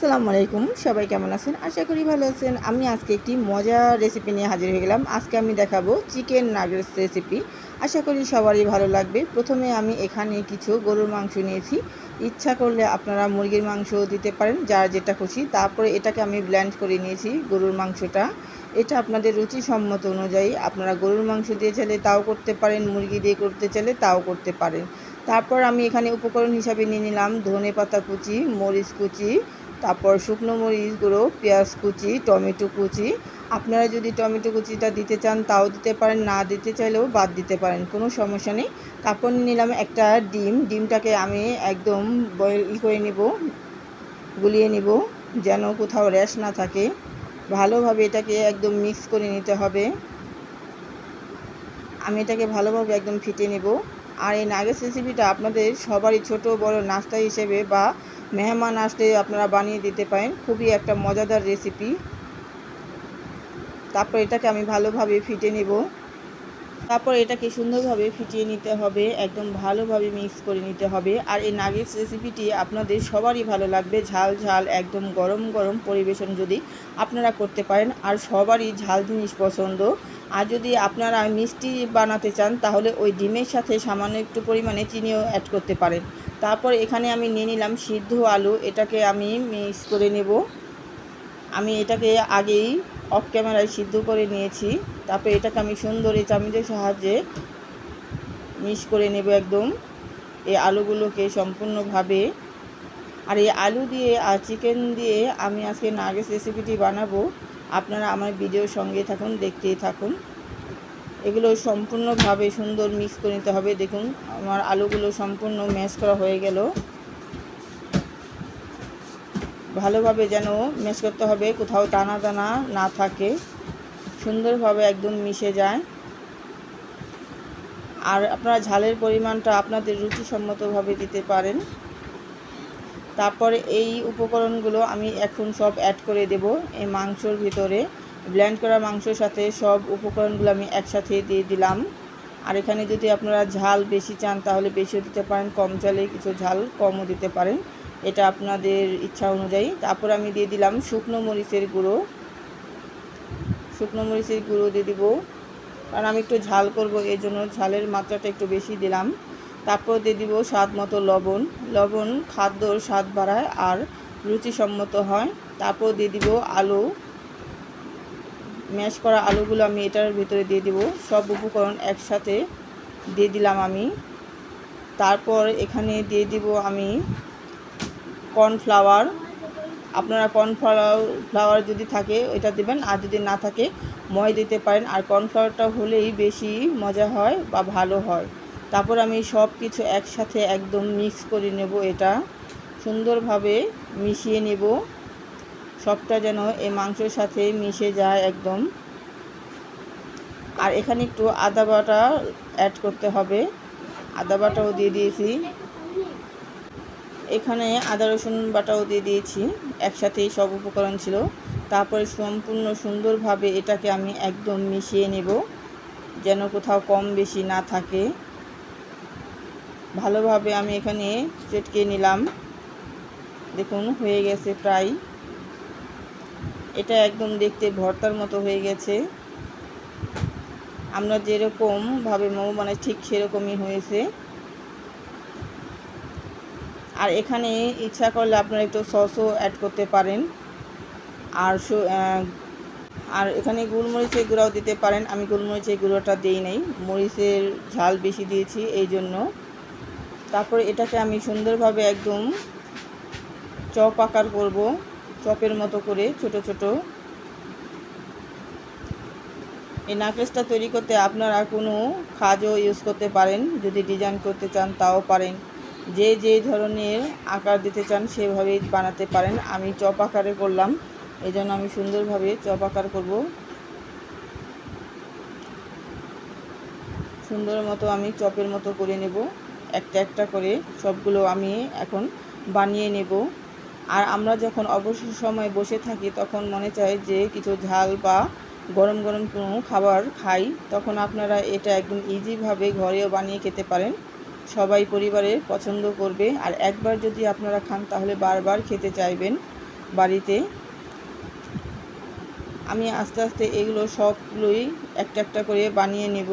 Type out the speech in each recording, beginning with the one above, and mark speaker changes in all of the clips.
Speaker 1: আসসালামু আলাইকুম, সবাই কেমন আছেন? আশা করি ভালো আছেন। আমি আজকে একটি মজার রেসিপি নিয়ে হাজির হয়ে গেলাম। আজকে আমি দেখাবো চিকেন নাগেটস রেসিপি আশা করি সবারই ভালো লাগবে। প্রথমে আমি এখানে কিছু গরুর মাংস নিয়েছি। ইচ্ছা করলে আপনারা মুরগির মাংস দিতে পারেন, যার যেটা খুশি। তারপরে এটাকে আমি ব্ল্যান্ড করে নিয়েছি গরুর মাংসটা। এটা আপনাদের রুচি সম্মত অনুযায়ী আপনারা গরুর মাংস দিয়ে চাইলে তাও করতে পারেন, মুরগি দিয়ে করতে চাইলে তাও করতে পারেন। তারপর আমি এখানে উপকরণ হিসাবে নিয়ে নিলাম ধনে পাতা কুচি, মরিচ কুচি তারপর শুকনো মরিচ গুঁড়ো, পেঁয়াজ কুচি, টমেটো কুচি। আপনারা যদি টমেটো কুচিটা দিতে চান, তাও দিতে পারেন, না দিতে চাইলেও বাদ দিতে পারেন, কোনো সমস্যা নেই। তারপর নিলাম একটা ডিম। ডিমটাকে আমি একদম বয়েল করে নিব, গুলিয়ে নিব, যেন কোথাও র্যাশ না থাকে। ভালোভাবে এটাকে একদম মিক্স করে নিতে হবে। আমি এটাকে ভালোভাবে একদম ফিটে নেব। আর এই নাগেটস রেসিপিটা আপনাদের সবারই ছোট বড় নাস্তা হিসেবে বা মেহমান আসলে আপনারা বানিয়ে দিতে পারেন। খুবই একটা মজাদার রেসিপি তারপর এটাকে আমি ভালোভাবে ফিটে নেব। তারপর এটাকে সুন্দরভাবে ফিটিয়ে নিতে হবে। একদম ভালোভাবে মিক্স করে নিতে হবে। আর এই নাগেটস রেসিপিটি আপনাদের সবারই ভালো লাগবে। ঝাল ঝাল, একদম গরম গরম পরিবেশন যদি আপনারা করতে পারেন। আর সবারই ঝাল জিনিস পছন্দ। আর যদি আপনারা মিষ্টি বানাতে চান, তাহলে ওই ডিমের সাথে সামান্য একটু পরিমাণে চিনিও অ্যাড করতে পারেন। তারপর এখানে আমি নিয়ে নিলাম সিদ্ধ আলু। এটাকে আমি মিক্স করে নেব। আমি এটাকে আগেই অফ ক্যামেরায় সিদ্ধ করে নিয়েছি। তারপর এটাকে আমি সুন্দর এই চামচের সাহায্যে মিক্স করে নেব একদম। এই আলুগুলোকে সম্পূর্ণভাবে। আর এই আলু দিয়ে আর চিকেন দিয়ে আমি আজকে নাগেস রেসিপিটি বানাবো। আপনারা আমার ভিডিওর সঙ্গে থাকুন, দেখতেই থাকুন। এগুলো সম্পূর্ণভাবে সুন্দর মিক্স করে নিতে হবে। দেখুন, আমার আলুগুলো সম্পূর্ণ ম্যাশ করা হয়ে গেল। ভালোভাবে যেন ম্যাশ করতে হবে, কোথাও টানা টানা না থাকে। সুন্দরভাবে একদম মিশে যায়। আর আপনারা ঝালের পরিমাণটা আপনাদের রুচিসম্মতভাবে দিতে পারেন। তারপরে এই উপকরণগুলো আমি এখন সব অ্যাড করে দেব এই মাংসর ভিতরে। ব্ল্যান্ড করা মাংসর সাথে সব উপকরণগুলো আমি একসাথে দিয়ে দিলাম। আর এখানে যদি আপনারা ঝাল বেশি চান, তাহলে বেশিও দিতে পারেন, কম চালে কিছু ঝাল কমও দিতে পারেন। এটা আপনাদের ইচ্ছা অনুযায়ী। তারপর আমি দিয়ে দিলাম শুকনো মরিচের গুঁড়ো। শুকনো মরিচের গুঁড়ো দিয়ে দিব। কারণ আমি একটু ঝাল করব এই জন্য ঝালের মাত্রাটা একটু বেশি দিলাম। তারপর দিয়ে দিব স্বাদ মতো লবণ। লবণ, খাদ্যর স্বাদ বাড়ায় আর রুচিসম্মত হয়। তারপর দিয়ে দিব আলু। ম্যাশ করা আলুগুলো আমি এটার ভিতরে দিয়ে দিব। সব উপকরণ একসাথে দিয়ে দিলাম আমি। তারপর এখানে দিয়ে দিব আমি কর্নফ্লাওয়ার। আপনারা কর্নফ্লাওয়ার ফ্লাওয়ার যদি থাকে ওইটা দেবেন, আর যদি না থাকে ময় দিতে পারেন। আর কর্নফ্লাওয়ারটা হলেই বেশি মজা হয় বা ভালো হয়। তারপর আমি সব কিছু একসাথে একদম মিক্স করে নেব এটা। সুন্দরভাবে মিশিয়ে নেব। সবটা যেন এই মাংসের সাথে মিশে যায় একদম। আর এখানে একটু আদা বাটা অ্যাড করতে হবে। আদা বাটাও দিয়ে দিয়েছি। এখানে আদা, রসুন বাটাও দিয়ে দিয়েছি। একসাথেই সব উপকরণ ছিল। তারপরে সম্পূর্ণ সুন্দরভাবে এটাকে আমি একদম মিশিয়ে নেব। যেন কোথাও কম বেশি না থাকে। ভালোভাবে আমি এখানে চটকে নিলাম। দেখুন, হয়ে গেছে প্রায়। এটা একদম দেখতে ভর্তার মতো হয়ে গেছে। আমরা যেরকমভাবে মোমো বানাই, ঠিক সেরকমই হয়েছে। আর এখানে ইচ্ছা করলে আপনারা একটু সসও অ্যাড করতে পারেন। আর আর এখানে গোলমরিচের গুঁড়াও দিতে পারেন। আমি গোলমরিচের গুঁড়োটা দিই নাই, মরিচের ঝাল বেশি দিয়েছি এই জন্য তারপরে এটাকে আমি সুন্দরভাবে একদম চপ আকার করব, চপের মতো করে, ছোট ছোট। এই নাকলেসটা তৈরি করতে আপনারা কোনো খাজও ইউজ করতে পারেন, যদি ডিজাইন করতে চান তাও পারেন। যে যে ধরনের আকার দিতে চান সেভাবেই বানাতে পারেন। আমি চপ আকারে করলাম এই জন্য আমি সুন্দরভাবে চপ আকার করব। সুন্দর মতো আমি চপের মতো করে নেব। একটা একটা করে সবগুলো আমি এখন বানিয়ে নেব। আর আমরা যখন অবসর সময় বসে থাকি, তখন মনে চায় যে কিছু ঝাল বা গরম গরম কোনো খাবার খাই, তখন আপনারা এটা একদম ইজিভাবে ঘরেও বানিয়ে খেতে পারেন। সবাই পরিবারের পছন্দ করবে। আর একবার যদি আপনারা খান, তাহলে বারবার খেতে চাইবেন বাড়িতে। আমি আস্তে আস্তে এগুলো সবগুলোই একটা একটা করে বানিয়ে নেব।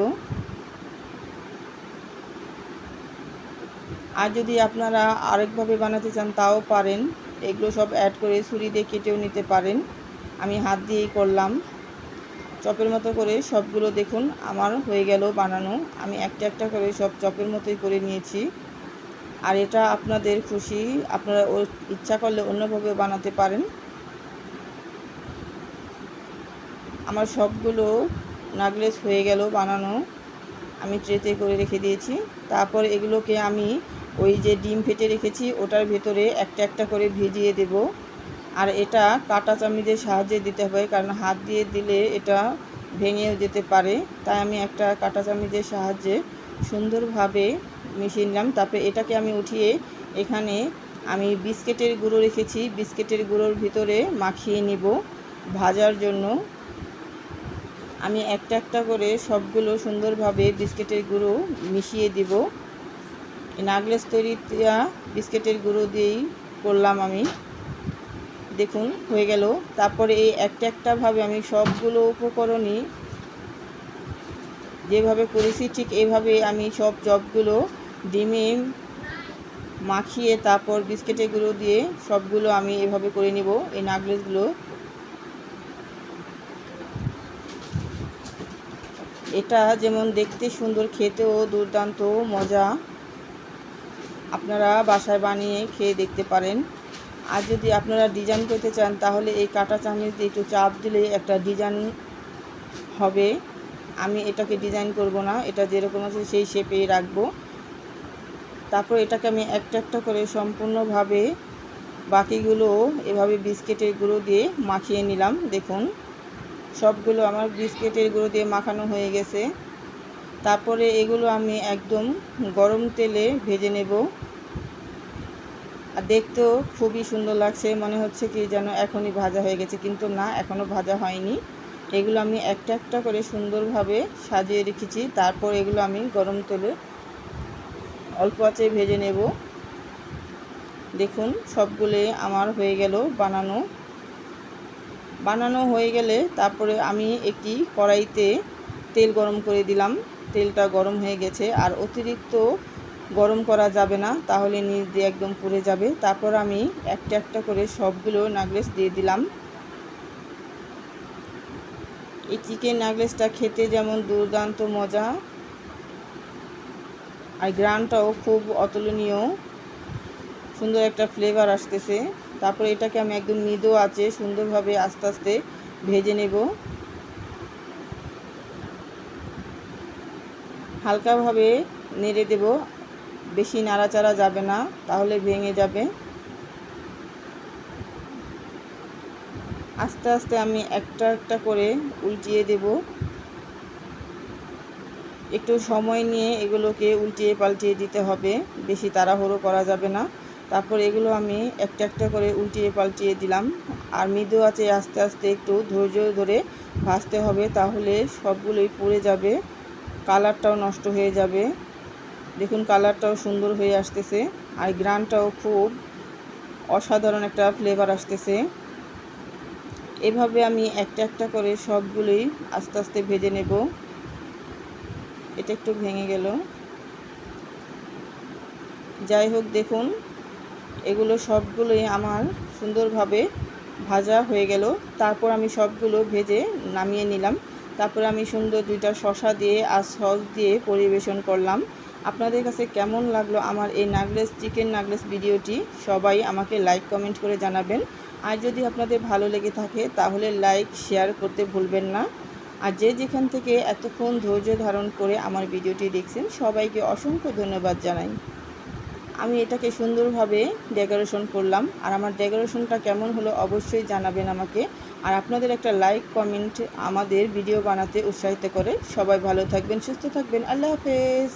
Speaker 1: আর যদি আপনারা আরেকভাবে বানাতে চান, তাও পারেন। এগুলো সব অ্যাড করে ছুরি দিয়ে কেটেও নিতে পারেন। আমি হাত দিয়েই করলাম। চপের মতো করে সবগুলো দেখুন, আমার হয়ে গেল বানানো। আমি একটা একটা করে সব চপের মতোই করে নিয়েছি। আর এটা আপনাদের খুশি, আপনারা ইচ্ছা করলে অন্যভাবে বানাতে পারেন। আমার সবগুলো নাগলেস হয়ে গেল বানানো। আমি ট্রেতে করে রেখে দিয়েছি। তারপর এগুলোকে আমি ওই যে ডিম ফেটে রেখেছি, ওটার ভেতরে একটা একটা করে ভিজিয়ে দেব। আর এটা কাটা চামিচের সাহায্যে দিতে হবে, কারণ হাত দিয়ে দিলে এটা ভেঙেও যেতে পারে। তাই আমি একটা কাটা চামিচের সাহায্যে সুন্দরভাবে মিশিয়ে নিলাম। তারপরে এটাকে আমি উঠিয়ে এখানে আমি বিস্কেটের গুঁড়ো রেখেছি। বিস্কেটের গুঁড়োর ভিতরে মাখিয়ে নিব ভাজার জন্য। আমি একটা একটা করে সবগুলো সুন্দরভাবে বিস্কেটের গুঁড়ো মিশিয়ে দিব। নাগলেস তৈরিটা বিস্কেটের গুঁড়ো দিয়েই করলাম আমি। দেখুন, হয়ে গেল। তারপরে এই একটা একটাভাবে আমি সবগুলো উপকরণই যেভাবে করেছি, ঠিক এইভাবে আমি সব জবগুলো ডিমে মাখিয়ে তারপর বিস্কেটের গুঁড়ো দিয়ে সবগুলো আমি এভাবে করে নেব। এই নাগলেসগুলো এটা যেমন দেখতে সুন্দর, খেতেও দুর্দান্ত, মজা। আপনারা বাসায় বানিয়ে খেয়ে দেখতে পারেন। আর যদি আপনারা ডিজাইন করতে চান, তাহলে এই কাটা চামচ দিয়ে একটু চাপ দিলে একটা ডিজাইন হবে। আমি এটাকে ডিজাইন করব না, এটা যেরকম আছে সেই শেপেই রাখব। তারপর এটাকে আমি একটা একটা করে সম্পূর্ণভাবে বাকিগুলো এভাবে বিস্কিটের গুঁড়ো দিয়ে মাখিয়ে নিলাম, দেখুন। সবগুলো আমার বিস্কিটের গুঁড়ো দিয়ে মাখানো হয়ে গেছে। তারপরে এগুলো আমি একদম গরম তেলে ভেজে নেব। আর দেখতেও খুবই সুন্দর লাগছে, মনে হচ্ছে কি যেন এখনই ভাজা হয়ে গেছে, কিন্তু না, এখনও ভাজা হয়নি। এগুলো আমি একটা একটা করে সুন্দরভাবে সাজিয়ে রেখেছি। তারপর এগুলো আমি গরম তেলে অল্প আঁচে ভেজে নেব। দেখুন সবগুলো আমার হয়ে গেল বানানো। বানানো হয়ে গেলে তারপরে আমি একটি কড়াইতে তেল গরম করে দিলাম। তেলটা গরম হয়ে গেছে। আর অতিরিক্ত গরম করা যাবে না, তাহলে নিচ দিয়ে একদম পুড়ে যাবে। তারপর আমি একটা একটা করে সবগুলো নাগলেস দিয়ে দিলাম। এই চিকেন নাগলেসটা খেতে যেমন দুর্দান্ত মজা, আর গ্রানটাও খুব অতুলনীয়। সুন্দর একটা ফ্লেভার আসতেছে। তারপরে এটাকে আমি একদম মৃদু আছে সুন্দরভাবে আস্তে আস্তে ভেজে নেব। হালকাভাবে নেড়ে দেব। বেশি নাড়াচাড়া যাবে না, তাহলে ভেঙে যাবে। আস্তে আস্তে আমি একটা একটা করে উল্টিয়ে দেব। একটু সময় নিয়ে এগুলোকে উল্টিয়ে পাল্টিয়ে দিতে হবে, বেশি তাড়াহুড়ো করা যাবে না। তারপর এগুলো আমি একটা একটা করে উল্টিয়ে পাল্টিয়ে দিলাম। আর মৃদু আছে আস্তে আস্তে একটু ধৈর্য ধরে ভাজতে হবে তাহলে সবগুলোই পুড়ে যাবে, কালারটাও নষ্ট হয়ে যাবে। দেখুন কালারটাও সুন্দর হয়ে আসতেছে আর গ্রানটাও খুব অসাধারণ একটা ফ্লেভার আসতেছে। এভাবে আমি একটা একটা করে সবগুলোই আস্তে আস্তে ভেজে নেব। এটা একটু ভেঙে গেল। যাই হোক দেখুন এগুলো সবগুলোই আমার সুন্দরভাবে ভাজা হয়ে গেল। তারপর আমি সবগুলো ভেজে নামিয়ে নিলাম। তারপর আমি সুন্দর দুইটা শশা দিয়ে আর সস দিয়ে পরিবেশন করলাম। আপনাদের কাছে কেমন লাগল আমার এই নাগলেস, চিকেন নাগলেস ভিডিওটি? সবাই আমাকে লাইক, কমেন্ট করে জানাবেন। আর যদি আপনাদের ভালো লেগে থাকে, তাহলে লাইক, শেয়ার করতে ভুলবেন না। আর যে যেখান থেকে এতক্ষণ ধৈর্য ধারণ করে আমার ভিডিওটি দেখছেন, সবাইকে অসংখ্য ধন্যবাদ জানাই। আমি এটাকে সুন্দরভাবে ডেকোরেশন করলাম। আর আমার ডেকোরেশনটা কেমন হলো অবশ্যই জানাবেন আমাকে। আর আপনাদের একটা লাইক কমেন্ট আমাদের ভিডিও বানাতে উৎসাহিত করে। সবাই ভালো থাকবেন, সুস্থ থাকবেন। আল্লাহ হাফেজ।